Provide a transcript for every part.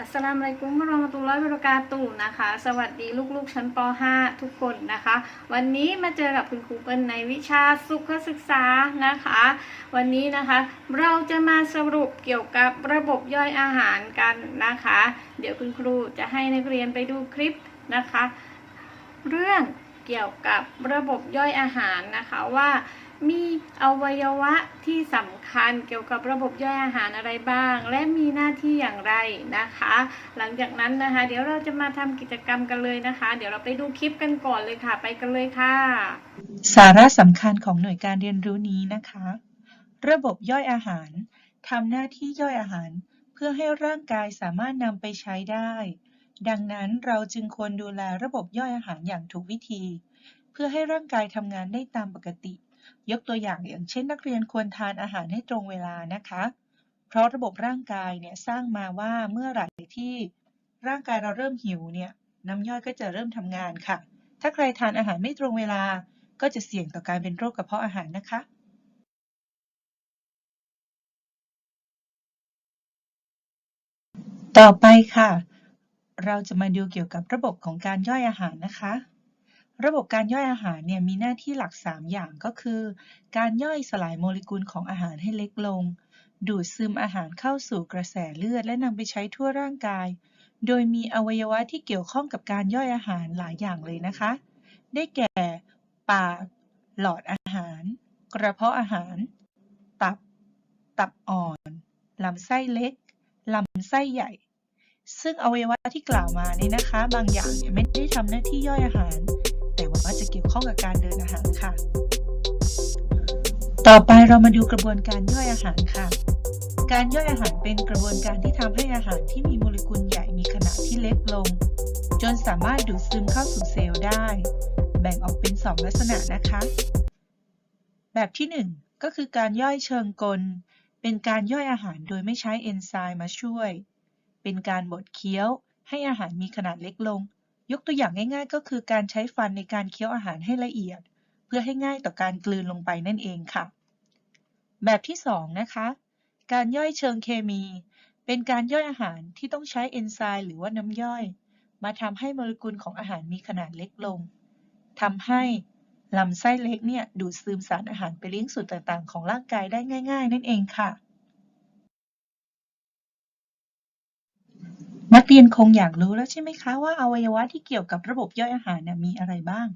อัสสลามุอะลัยกุมวะราะมะตุลลอฮิวะบะเราะกาตุฮ์นะคะ สวัสดีลูกๆ ชั้นป .5 ทุกคนนะคะ วันนี้มาเจอกับคุณครูเปิ้ลในวิชาสุขศึกษานะคะ วันนี้นะคะเราจะมาสรุปเกี่ยวกับระบบย่อยอาหารกันนะคะ เดี๋ยวคุณครูจะให้นักเรียนไปดูคลิปนะคะ เรื่องเกี่ยวกับระบบย่อยอาหารนะคะว่า มีอวัยวะที่สำคัญเกี่ยวกับระบบย่อยอาหารอะไรบ้าง และมีหน้าที่อย่างไรนะคะ หลังจากนั้นนะคะ เดี๋ยวเราจะมาทำกิจกรรมกันเลยนะคะ เดี๋ยวเราไปดูคลิปกันก่อนเลยค่ะ ไปกันเลยค่ะ สาระสำคัญของหน่วยการเรียนรู้นี้นะคะ ระบบย่อยอาหารทำหน้าที่ย่อยอาหาร เพื่อให้ร่างกายสามารถนำไปใช้ได้ ดังนั้นเราจึงควรดูแลระบบย่อยอาหารอย่างถูกวิธี เพื่อให้ร่างกายทำงานได้ตามปกติ ยกตัวอย่างอย่างเช่น นักเรียนควรทานอาหารให้ตรงเวลานะคะ เพราะระบบร่างกายเนี่ยสร้างมาว่าเมื่อไหร่ที่ร่างกายเราเริ่มหิวเนี่ยน้ำย่อยก็จะเริ่มทำงานค่ะ ถ้าใครทานอาหารไม่ตรงเวลา ก็จะเสี่ยงต่อการเป็นโรคกระเพาะอาหารนะคะต่อไปค่ะ เราจะมาดูเกี่ยวกับระบบของการย่อยอาหารนะคะ ระบบการย่อยอาหารเนี่ยมีหน้าที่หลัก 3 อย่างก็คือ การย่อยสลายโมเลกุลของอาหารให้เล็กลง ดูดซึมอาหารเข้าสู่กระแสเลือด และนำไปใช้ทั่วร่างกาย โดยมีอวัยวะที่เกี่ยวข้องกับการย่อยอาหารหลายอย่างเลยนะคะ ได้แก่ ปาก หลอดอาหาร กระเพาะอาหาร ตับ ตับอ่อน ลำไส้เล็ก ลำไส้ใหญ่ ซึ่งอวัยวะที่กล่าวมานี้นะคะ บางอย่างเนี่ยไม่ได้ทำหน้าที่ย่อยอาหาร แต่ว่าจะเกี่ยวข้องกับการเดินอาหารค่ะ ต่อไปเรามาดูกระบวนการย่อยอาหารค่ะ การย่อยอาหารเป็นกระบวนการที่ทำให้อาหารที่มีโมเลกุลใหญ่มีขนาดที่เล็กลง จนสามารถดูดซึมเข้าสู่เซลล์ได้ แบ่งออกเป็น 2 ลักษณะนะคะ แบบที่ 1 ก็คือการย่อยเชิงกล เป็นการย่อยอาหารโดยไม่ใช้เอนไซม์มาช่วย เป็นการบดเคี้ยวให้อาหารมีขนาดเล็กลง ยกตัวอย่างง่ายๆ ก็คือการใช้ฟันในการเคี้ยวอาหารให้ละเอียด เพื่อให้ง่ายต่อการกลืนลงไปนั่นเองค่ะ แบบที่2นะคะการย่อยเชิงเคมี เป็นการย่อยอาหารที่ต้องใช้เอนไซม์หรือว่าน้ำย่อย มาทำให้โมเลกุลของอาหารมีขนาดเล็กลงทำให้ลำไส้เล็กเนี่ยดูดซึมสารอาหารไปเลี้ยงส่วนต่างๆ ของร่างกายได้ง่าย ๆ นั่นเองค่ะ นั กเรียนคงอยากรู้แล้วใช่ไหมคะว่าอวัยวะที่เกี่ยวกับระบบย่อยอาหารเนี่ยมีอะไรบ้าง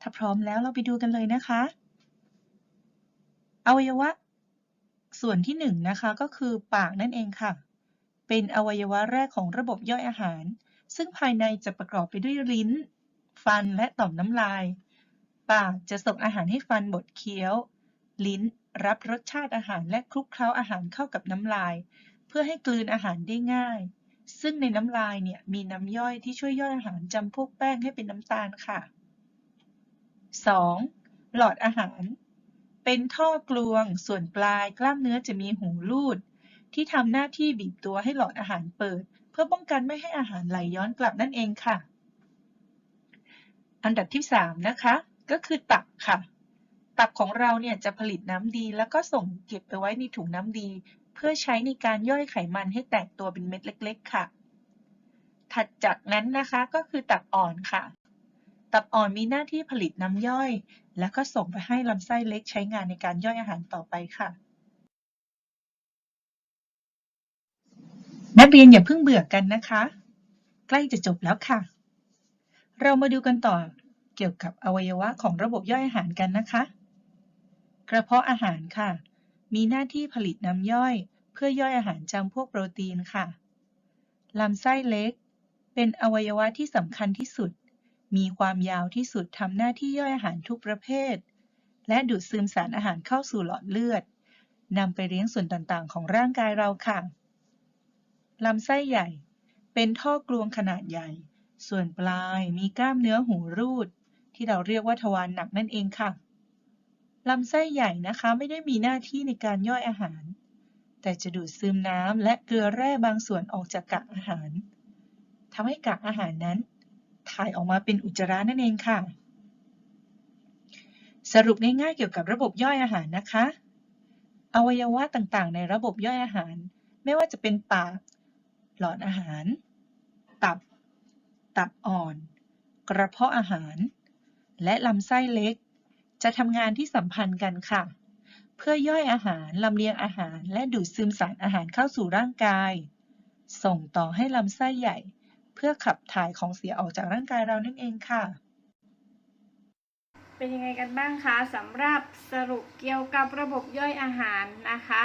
ถ้าพร้อมแล้วเราไปดูกันเลยนะคะ อวัยวะ ส่วนที่หนึ่งนะคะก็คือปากนั่นเองค่ะ เป็นอวัยวะแรกของระบบย่อยอาหาร ซึ่งภายในจะประกอบไปด้วยลิ้น ฟันและต่อมน้ำลาย ปากจะส่งอาหารให้ฟันบดเคี้ยว ลิ้นรับรสชาติอาหารและคลุกเคล้าอาหารเข้ากับน้ำลาย เพื่อให้กลืนอาหารได้ง่าย ซึ่งในน้ำลายเนี่ยมีน้ำย่อยที่ช่วยย่อยอาหารจำพวกแป้งให้เป็นน้ำตาลค่ะ 2. หลอดอาหาร เป็นท่อกลวง ส่วนปลายกล้ามเนื้อจะมีหูรูด ที่ทำหน้าที่บีบตัวให้หลอดอาหารเปิด เพื่อป้องกันไม่ให้อาหารไหลย้อนกลับนั่นเองค่ะ อันดับที่ 3 นะคะ ก็คือตับค่ะ ตับของเราเนี่ยจะผลิตน้ำดี แล้วก็ส่งเก็บไปไว้ในถุงน้ำดี เพื่อใช้ในการย่อยไขมันให้แตกตัวเป็นเม็ดเล็ก ๆ ค่ะ ถัดจากนั้นนะคะก็คือตับอ่อนค่ะ ตับอ่อนมีหน้าที่ผลิตน้ำย่อย แล้วก็ส่งไปให้ลำไส้เล็กใช้งานในการย่อยอาหารต่อไปค่ะนักเรียนอย่าเพิ่งเบื่อกันนะคะ ใกล้จะจบแล้วค่ะ เรามาดูกันต่อเกี่ยวกับอวัยวะของระบบย่อยอาหารกันนะคะ กระเพาะอาหารค่ะ มีหน้าที่ผลิตน้ำย่อย เพื่อย่อยอาหารจำพวกโปรตีนค่ะ ลำไส้เล็ก เป็นอวัยวะที่สำคัญที่สุด มีความยาวที่สุดทำหน้าที่ย่อยอาหารทุกประเภท และดูดซึมสารอาหารเข้าสู่หลอดเลือดนำไปเลี้ยงส่วนต่างๆ ของร่างกายเราค่ะ ลำไส้ใหญ่ เป็นท่อกลวงขนาดใหญ่ ส่วนปลายมีกล้ามเนื้อหูรูด ที่เราเรียกว่าทวารหนักนั่นเองค่ะ ลำไส้ใหญ่นะคะไม่ได้มีหน้าที่ในการย่อยอาหาร แต่จะดูดซึมน้ำและเกลือแร่บางส่วนออกจากกากอาหารทำให้กากอาหารนั้น ถ่ายออกมาเป็นอุจจาระนั่นเองค่ะ สรุปง่ายๆเกี่ยวกับระบบย่อยอาหารนะคะ อวัยวะต่างๆ ในระบบย่อยอาหาร ไม่ว่าจะเป็นปาก หลอดอาหาร ตับ ตับอ่อน กระเพาะอาหาร และลำไส้เล็ก จะทำงานที่สัมพันธ์กันค่ะ เพื่อย่อยอาหารลำเลียงอาหาร และดูดซึมสารอาหารเข้าสู่ร่างกาย ส่งต่อให้ลำไส้ใหญ่ เพื่อขับถ่ายของเสียออกจากร่างกายเรานั่นเองค่ะ เป็นยังไงกันบ้างคะสำหรับสรุปเกี่ยวกับระบบย่อยอาหารนะคะ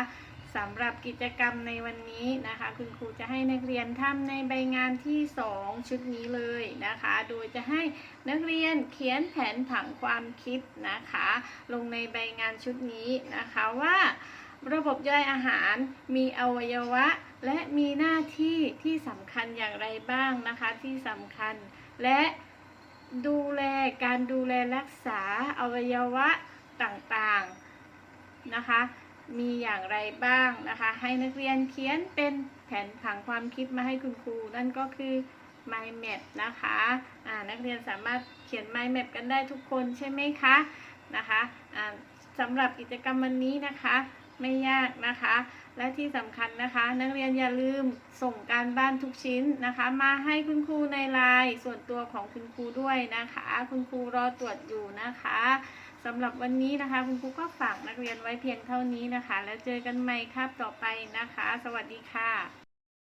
สำหรับกิจกรรมในวันนี้นะคะ คุณครูจะให้นักเรียนทำในใบงานที่ 2 ชุดนี้เลยนะคะ โดยจะให้นักเรียนเขียนแผนผังความคิดนะคะ ลงในใบงานชุดนี้นะคะว่าระบบย่อยอาหารมีอวัยวะ และมีหน้าที่ที่สำคัญอย่างไรบ้างนะคะที่สำคัญ และดูแลการดูแลรักษาอวัยวะต่างๆนะคะ มีอย่างไรบ้างนะคะ ให้นักเรียนเขียนเป็นแผนผังความคิดมาให้คุณครู นั่นก็คือ mind map นะคะอ่านักเรียนสามารถเขียน mind map กันได้ทุกคนใช่ไหมคะนะคะอ่าสำหรับกิจกรรมวันนี้นะคะไม่ยากนะคะ และที่สำคัญนะคะ นักเรียนอย่าลืมส่งการบ้านทุกชิ้นนะคะ มาให้คุณครูในไลน์ส่วนตัวของคุณครูด้วยนะคะ คุณครูรอตรวจอยู่นะคะ สำหรับวันนี้นะคะ คุณครูก็ฝากนักเรียนไว้เพียงเท่านี้นะคะ แล้วเจอกันใหม่ครับต่อไปนะคะ สวัสดีค่ะ